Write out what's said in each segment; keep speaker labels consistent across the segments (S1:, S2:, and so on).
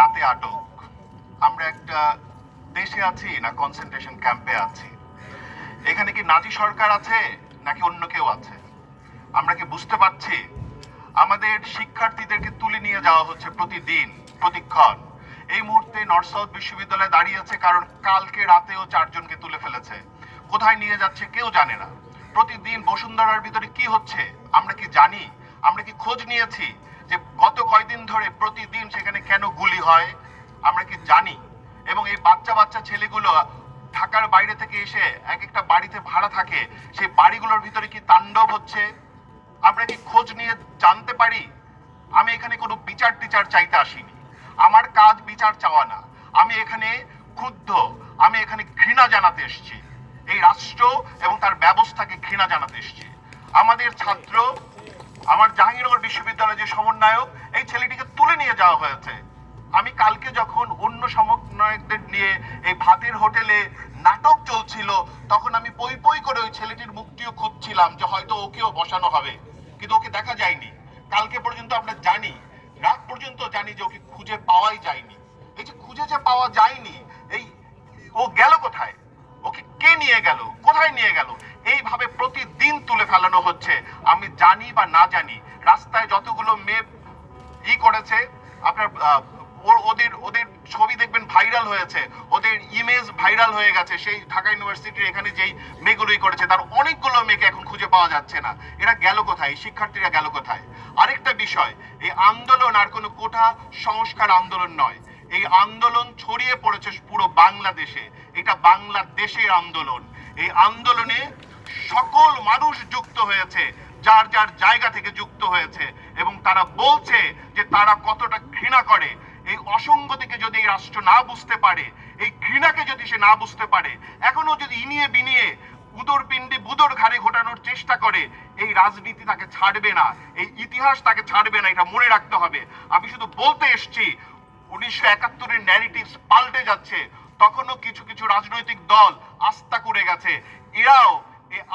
S1: রাতে আটক। আমরা একটা দেশে আছি না কনসেন্ট্রেশন ক্যাম্পে আছি? এখানে কি নাজি সরকার আছে নাকি অন্য কেউ আছে? আমরা কি বুঝতে পারছি? আমাদের শিক্ষার্থীদেরকে তুলে নিয়ে যাওয়া হচ্ছে প্রতিদিন, প্রতিক্ষণ। এই মুহূর্তে নর্থ সাউথ বিশ্ববিদ্যালয়ে দাঁড়িয়ে আছে কারণ কালকে রাতেও চারজনকে তুলে ফেলেছে। কোথায় নিয়ে যাচ্ছে কেউ জানে না। প্রতিদিন বসুন্ধরার ভিতরে কি হচ্ছে, আমরা কি জানি? আমরা কি খোঁজ নিয়েছি যে গত কয়দিন ধরে প্রতিদিন সেখানে কেন গুলি হয়, আমরা কি জানি? এবং এই বাচ্চা বাচ্চা ছেলেগুলো ঢাকার বাইরে থেকে এসে এক একটা বাড়িতে ভাড়া থাকে, সেই বাড়িগুলোর ভিতরে কি তাণ্ডব হচ্ছে? আমরা কি খোঁজ নিয়ে জানতে পারি? আমি এখানে কোনো বিচার টিচার চাইতে আসিনি। আমার কাজ বিচার চাওয়া না। আমি এখানে ক্ষুব্ধ আমি এখানে ঘৃণা জানাতে এসেছি। এই রাষ্ট্র এবং তার ব্যবস্থাকে ঘৃণা জানাতে এসেছি। আমাদের ছাত্র, আমার জাহাঙ্গীরনগর বিশ্ববিদ্যালয়ের যে সমন্বয়ক, এই ছেলেটিকে তুলে নিয়ে যাওয়া হয়েছে। আমি কালকে যখন অন্য সমন্বয়কদের নিয়ে এই ভাতের হোটেলে নাটক চলছিল, তখন আমি পই পই করে ওই ছেলেটির মুক্তিও খুঁজছিলাম যে হয়তো ওকেও বসানো হবে। কিন্তু ওকে দেখা যায়নি। কালকে পর্যন্ত আমরা জানি, রাত পর্যন্ত জানি যে ওকে খুঁজে পাওয়াই যায়নি। এই যে খুঁজে যে পাওয়া যায়নি, এই ও গেল কোথায়? ওকে কে নিয়ে গেল? কোথায় নিয়ে গেল? এইভাবে প্রতিদিন তুলে ফেলানো হচ্ছে। আমি জানি বা না জানি, রাস্তায় যতগুলো মেয়ে ই করেছে, আপনার ভাইরাল হয়েছে, ওদের ইমেজ ভাইরাল হয়ে গেছে, সেই ঢাকা ইউনিভার্সিটির এখানে যেই মেয়েগুলোই করেছে, তার অনেকগুলো মেয়েকে এখন খুঁজে পাওয়া যাচ্ছে না। এরা গেল কোথায়? শিক্ষার্থীরা গেল কোথায়? আরেকটা বিষয়, এই আন্দোলন আর কোনো কোঠা সংস্কার আন্দোলন নয়। এই আন্দোলন ছড়িয়ে পড়েছে পুরো বাংলাদেশে। এটা বাংলাদেশের আন্দোলন। এই আন্দোলনে সকল মানুষ যুক্ত হয়েছে, যার যার জায়গা থেকে যুক্ত হয়েছে এবং তারা বলছে যে তারা কতটা ঘৃণা করে এই অসঙ্গতিকে যদি এই রাষ্ট্র না বুঝতে পারে, এই ঘৃণাকে যদি সে না বুঝতে পারে এখনও যদি ইনিয়ে বিনিয়ে উদর পিণ্ডি বুদর ঘাড়ে ঘোটানোর চেষ্টা করে, এই রাজনীতি তাকে ছাড়বে না, এই ইতিহাস তাকে ছাড়বে না, এটা মনে রাখতে হবে। আমি শুধু বলতে এসছি, উনিশশো একাত্তরের ন্যারেটিভস পাল্টে যাচ্ছে, তখনও কিছু কিছু রাজনৈতিক দল আস্থা করে গেছে। এরাও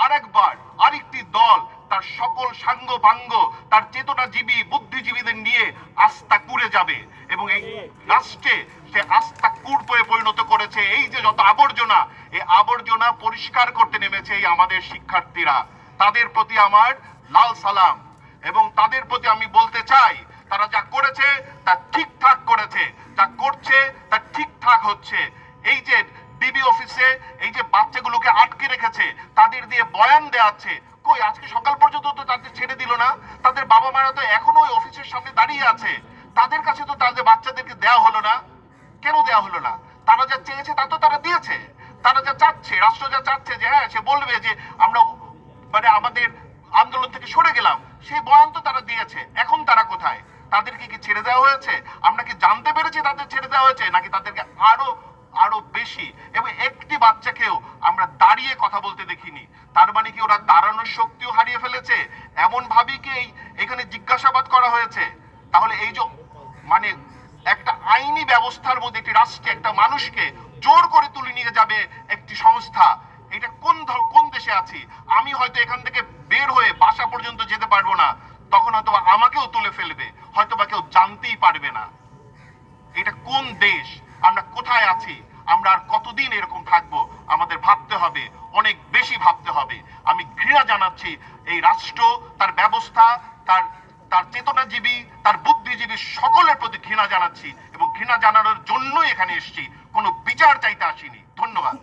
S1: আরেকবার আরেকটি দল তার সকল সাঙ্গ ভাঙ্গ তার চেতনাজীবী, বুদ্ধিজীবীদের নিয়ে আস্থা কুড়ে যাবে এবং এই রাষ্ট্রে সে আস্থা কুড়পয়ে পরিণত করেছে। এই যে যত আবর্জনা, এই আবর্জনা পরিষ্কার করতে নেমেছে এই আমাদের শিক্ষার্থীরা। তাদের প্রতি আমার লাল সালাম এবং তাদের প্রতি আমি বলতে চাই, তারা যা করেছে তা ঠিকঠাক করেছে, যা করছে তা ঠিকঠাক হচ্ছে। এই যে ডিবি অফিসে এই যে বাচ্চাগুলোকে আটকে রেখেছে, তাদের দিয়ে বয়ান দেওয়াচ্ছে কই আজকে সকাল পর্যন্ত তো তাদের ছেড়ে দিল না। তাদের বাবা মারা তো এখনও ওই অফিসের সামনে দাঁড়িয়ে আছে। তাদের কাছে তো তাদের বাচ্চাদেরকে দেওয়া হলো না। কেন দেওয়া হলো না? তারা যা চেয়েছে তা তো তারা দিয়েছে। তারা যা চাচ্ছে, রাষ্ট্র যা চাচ্ছে যে হ্যাঁ সে বলবে যে, আমরা মানে আমাদের আন্দোলন থেকে সরে গেলাম। সেই বয়ান তো তারা দিয়েছে। এখন তারা কোথায়? তাদেরকে কি ছেড়ে দেওয়া হয়েছে? আমরা কি জানতে পেরেছি তাদের ছেড়ে দেওয়া হয়েছে? নাকি তাদেরকে আরও আরও বেশি? এবং একটি বাচ্চাকেও আমরা দাঁড়িয়ে কথা বলতে দেখিনি। তার মানে কি ওরা দাঁড়ানোর শক্তিও হারিয়ে ফেলেছে? এমন ভাবেই কি এখানে জিজ্ঞাসাবাদ করা হয়েছে? তাহলে এই যে মানে একটা আইনি ব্যবস্থার মধ্যে একটি রাষ্ট্রে একটা মানুষকে জোর করে তুলে নিয়ে যাবে একটি সংস্থা, এটা কোন কোন দেশে আছি? আমি হয়তো এখান থেকে বের হয়ে বাসা পর্যন্ত যেতে পারব না। তখন হয়তো আমাকেও তুলে ফেলবে। হয়তো বা কেউ জানতেই পারবে না। এটা কোন দেশ? আমরা কোথায় আছি? আমরা আর কতদিন এরকম থাকব? আমাদের জানাচ্ছি এই রাষ্ট্র, তার ব্যবস্থা, তার তার চেতনাজীবী, তার বুদ্ধিজীবী সকলের প্রতি ঘৃণা জানাচ্ছি এবং ঘৃণা জানানোর জন্যই এখানে এসেছি। কোনো বিচার চাইতে আসিনি। ধন্যবাদ।